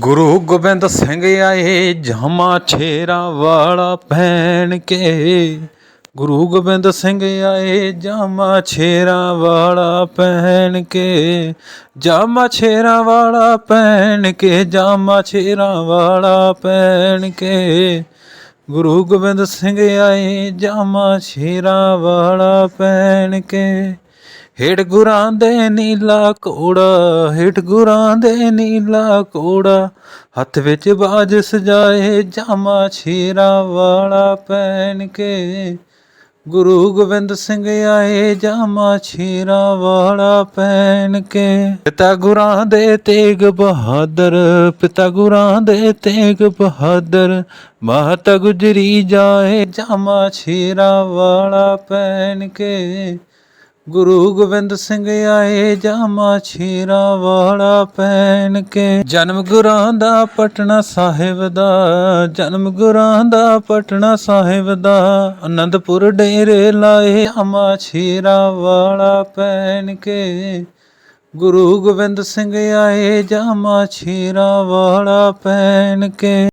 ਗੁਰੂ ਗੋਬਿੰਦ ਸਿੰਘ ਆਏ, ਜਾਮਾ ਛੇਰਾ ਵਾਲਾ ਪਹਿਨ ਕੇ। ਗੁਰੂ ਗੋਬਿੰਦ ਸਿੰਘ ਆਏ, ਜਾਮਾ ਛੇਰਾ ਵਾਲਾ ਪਹਿਨ ਕੇ। ਜਾਮਾ ਛੇਰਾ ਵਾਲਾ ਪਹਿਨ ਕੇ, ਜਾਮਾ ਛੇਰਾ ਵਾਲਾ ਪਹਿਨ ਕੇ। ਗੁਰੂ ਗੋਬਿੰਦ ਸਿੰਘ ਆਏ, ਜਾਮਾ ਛੇਰਾ ਵਾਲਾ ਪਹਿਨ ਕੇ। ਹੇਠ ਗੁਰਾਂ ਦੇ ਨੀਲਾ ਕੋੜਾ ਹੇਠ ਗੁਰਾਂ ਦੇ ਨੀਲਾ ਕੋੜਾ ਹੱਥ ਵਿੱਚ ਬਾਜ ਸਜਾਏ ਜਾਮਾ ਛੇਰਾ ਵਾਲਾ ਪਹਿਨ ਕੇ। ਗੁਰੂ ਗੋਬਿੰਦ ਸਿੰਘ ਆਏ ਜਾਮਾ ਛੇਰਾ ਵਾਲਾ ਪਹਿਨ ਕੇ। ਪਿਤਾ ਗੁਰਾਂ ਦੇ ਤੇਗ ਬਹਾਦਰ, ਪਿਤਾ ਗੁਰਾਂ ਦੇ ਤੇਗ ਬਹਾਦਰ ਮਾਤਾ ਗੁਜਰੀ ਜਾਏ ਜਾਮਾ ਛੇਰਾ ਵਾਲਾ ਪਹਿਨ ਕੇ। ਗੁਰੂ ਗੋਬਿੰਦ ਸਿੰਘ ਆਏ ਜਾਮਾ ਛੇਰਾ ਵਾਲਾ ਪੈਣ ਕੇ। ਜਨਮ ਗੁਰਾਂ ਦਾ ਪਟਨਾ ਸਾਹਿਬ ਦਾ, ਜਨਮ ਗੁਰਾਂ ਦਾ ਪਟਨਾ ਸਾਹਿਬ ਦਾ। ਆਨੰਦਪੁਰ ਡੇਰੇ ਲਾਏ ਜਾਮਾ ਛੇਰਾ ਵਾਲਾ ਪੈਣ ਕੇ। ਗੁਰੂ ਗੋਬਿੰਦ ਸਿੰਘ ਆਏ ਜਾਮਾ ਛੇਰਾ ਵਾਲਾ ਪੈਣ ਕੇ।